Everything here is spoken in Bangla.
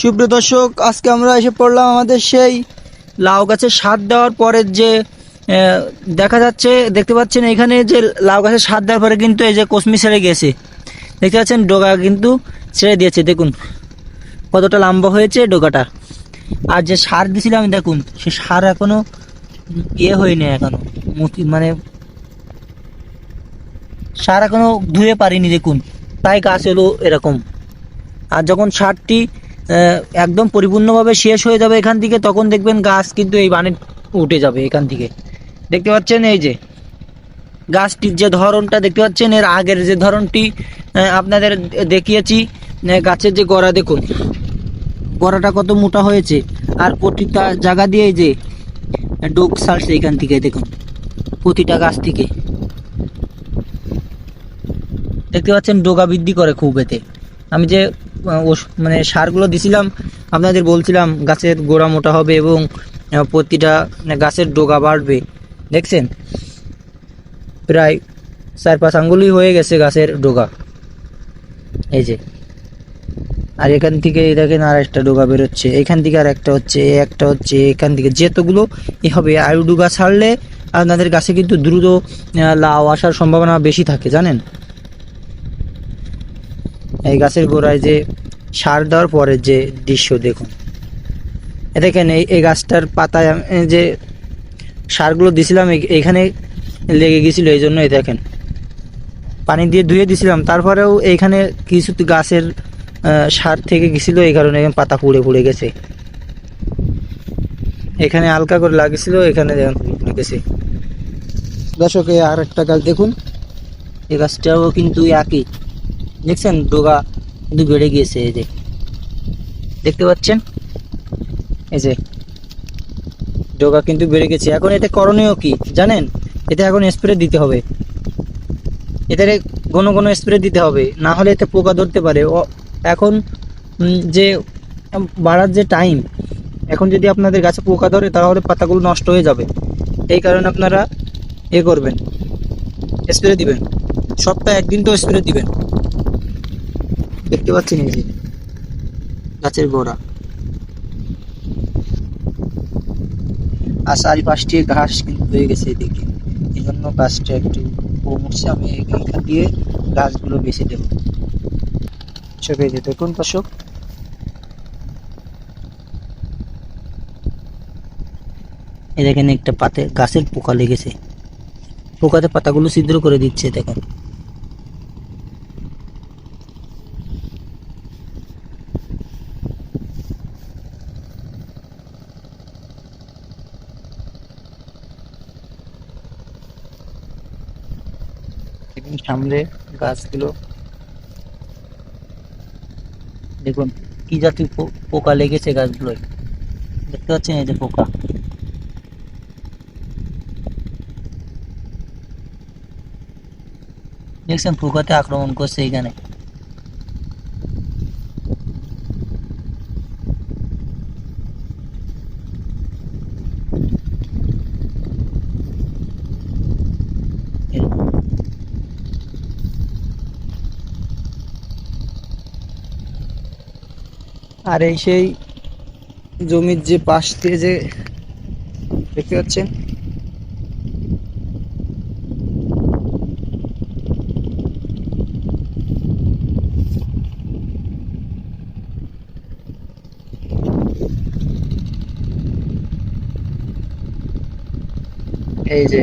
সুপ্রিয় দর্শক, আজকে আমরা এসে পড়লাম আমাদের সেই লাউ গাছের সার দেওয়ার পরে যে দেখা যাচ্ছে, দেখতে পাচ্ছেন এখানে যে লাউ গাছের সার দেওয়ার পরে কিন্তু এই যে কসমি ছেড়ে গেছে দেখতে পাচ্ছেন, ডোগা কিন্তু ছেড়ে দিয়েছে, দেখুন। কতটা লম্বা হয়েছে ডোগাটা। আর যে সার দিয়েছিলাম, দেখুন, সে সার এখনও ইয়ে হয়নি এখনও মুটি মানে সার এখনও ধুয়ে পারিনি, দেখুন। তাই গাছ হলো এরকম। আর যখন সারটি একদম পরিপূর্ণভাবে শেষ হয়ে যাবে এখান থেকে, তখন দেখবেন গাছ কিন্তু এই বানে উঠে যাবে এখান থেকে। দেখতে পাচ্ছেন এই যে, গাছটির যে ধরনটা দেখতে পাচ্ছেন, এর আগের যে ধরনটি আপনাদের দেখিয়েছি গাছের যে গড়া দেখুন, গড়াটা কত মোটা হয়েছে, আর প্রতিটা জায়গা দিয়ে যে ডোক ছাড়ছে এখান থেকে, দেখুন, প্রতিটা গাছ থেকে। দেখতে পাচ্ছেন ডোগা বৃদ্ধি করে খুব এতে। আমি যে মানে সারগুলো দিছিলাম, আপনাদের বলছিলাম গাছের গোড়া মোটা হবে এবং প্রতিটা মানে গাছের ডোগা বাড়বে, দেখছেন? প্রায় চার পাঁচ আঙ্গুলই হয়ে গেছে গাছের ডোগা। এই যে। আর এখান থেকে দেখেন আর একটা ডোগা বেরোচ্ছে, এখান থেকে আর একটা হচ্ছে একটা হচ্ছে, এখান থেকে যেতগুলো, এ হবে আয়ু ডোগা ছাড়লে আপনাদের গাছে কিন্তু দ্রুত লাউ আসার সম্ভাবনা বেশি থাকে, জানেন? এই গাছের গোড়ায় যে সার দেওয়ার পরে যে দৃশ্য দেখুন। দেখেন, এই এই গাছটার পাতায় যে সারগুলো দিছিলাম, এই- এইখানে লেগে গেছিল, এই জন্য এই দেখেন। পানি দিয়ে ধুয়ে দিছিলাম, তারপরেও এইখানে কিছু গাছের সার থেকে গেছিল, এই কারণে পাতা পুড়ে পুড়ে গেছে। এখানে হালকা করে লাগিয়েছিল এখানে দেখুন পুড়ে গেছে। দর্শক আর একটা গাছ দেখুন। এই গাছটাও কিন্তু একই। দেখছেন ডোগা কিন্তু বেড়ে গিয়েছে, এই যে। দেখতে পাচ্ছেন? এই যে ডোগা কিন্তু বেড়ে গেছে। এখন এতে করণীয় কি, জানেন? এতে এখন স্প্রে দিতে হবে। এতে ঘন ঘন স্প্রে দিতে হবে। না হলে এতে পোকা ধরতে পারে। এখন যে, বাড়ার যে টাইম এখন যদি আপনাদের গাছে পোকা ধরে, তাহলে পাতাগুলো নষ্ট হয়ে যাবে। এই কারণে আপনারা এ করবেন। স্প্রে দিবেন। সপ্তাহে একদিন তো স্প্রে দিবেন। দেখতে পাচ্ছেন এই যে গাছের গোড়া। আর চারিপাশটি ঘাস কিন্তু হয়ে গেছে এদিকে। এই জন্য গাছটা একটু কমছে আমি এখান দিয়ে গাছগুলো বেছে দেবো। চোখে যে দেখুন দর্শক। এই দেখেন একটা পাতে গাছের পোকা লেগেছে। পোকাতে পাতাগুলো ছিদ্র করে দিচ্ছে, দেখেন। দেখুন সামনে গাছগুলো দেখুন, কি জাতীয় পোকা লেগেছে গাছগুলোয়? দেখতে পাচ্ছেন এই যে পোকা। দেখছেন, পোকাতে আক্রমণ করছে এখানে আর এই সেই জমির যে পাশ দিয়ে যে দেখতে পাচ্ছেন? এই যে